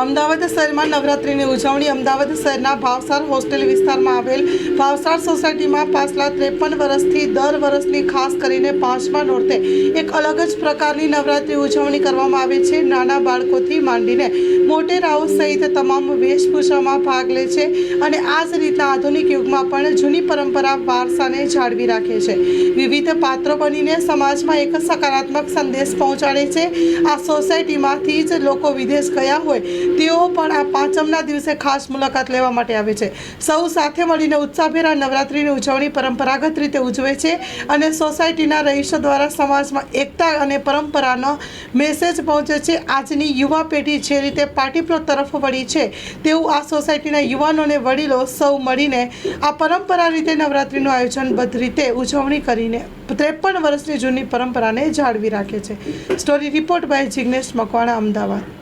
અમદાવાદ શહેરમાં નવરાત્રિની ઉજવણી. અમદાવાદ શહેરના ભાવસાર હોસ્ટેલ વિસ્તારમાં આવેલ ભાવસાર સોસાયટીમાં પાછલા ત્રેપન વર્ષથી દર વર્ષની ખાસ કરીને પાંચમા નોરતે એક અલગ જ પ્રકારની નવરાત્રિ ઉજવણી કરવામાં આવે છે. નાના બાળકોથી માંડીને મોટેરાઓ સહિત તમામ વેશભૂષામાં ભાગ લે છે અને આ જ રીતના આધુનિક યુગમાં પણ જૂની પરંપરા વારસાને જાળવી રાખે છે. વિવિધ પાત્રો બનીને સમાજમાં એક સકારાત્મક સંદેશ પહોંચાડે છે. આ સોસાયટીમાંથી જ લોકો વિદેશ ગયા હોય તેઓ પણ આ પાંચમના દિવસે ખાસ મુલાકાત લેવા માટે આવે છે. સૌ સાથે મળીને ઉત્સાહભેર આ નવરાત્રિની ઉજવણી પરંપરાગત રીતે ઉજવે છે અને સોસાયટીના રહીશો દ્વારા સમાજમાં એકતા અને પરંપરાનો મેસેજ પહોંચે છે. આજની યુવા પેઢી જે રીતે પાર્ટીપ્લો તરફ વળી છે, તેવું આ સોસાયટીના યુવાનોને વડીલો સૌ મળીને આ પરંપરા રીતે નવરાત્રિનું આયોજનબદ્ધ રીતે ઉજવણી કરીને ત્રેપન વર્ષની જૂની પરંપરાને જાળવી રાખે છે. Story report by Jignesh Makwana, Ahmedabad.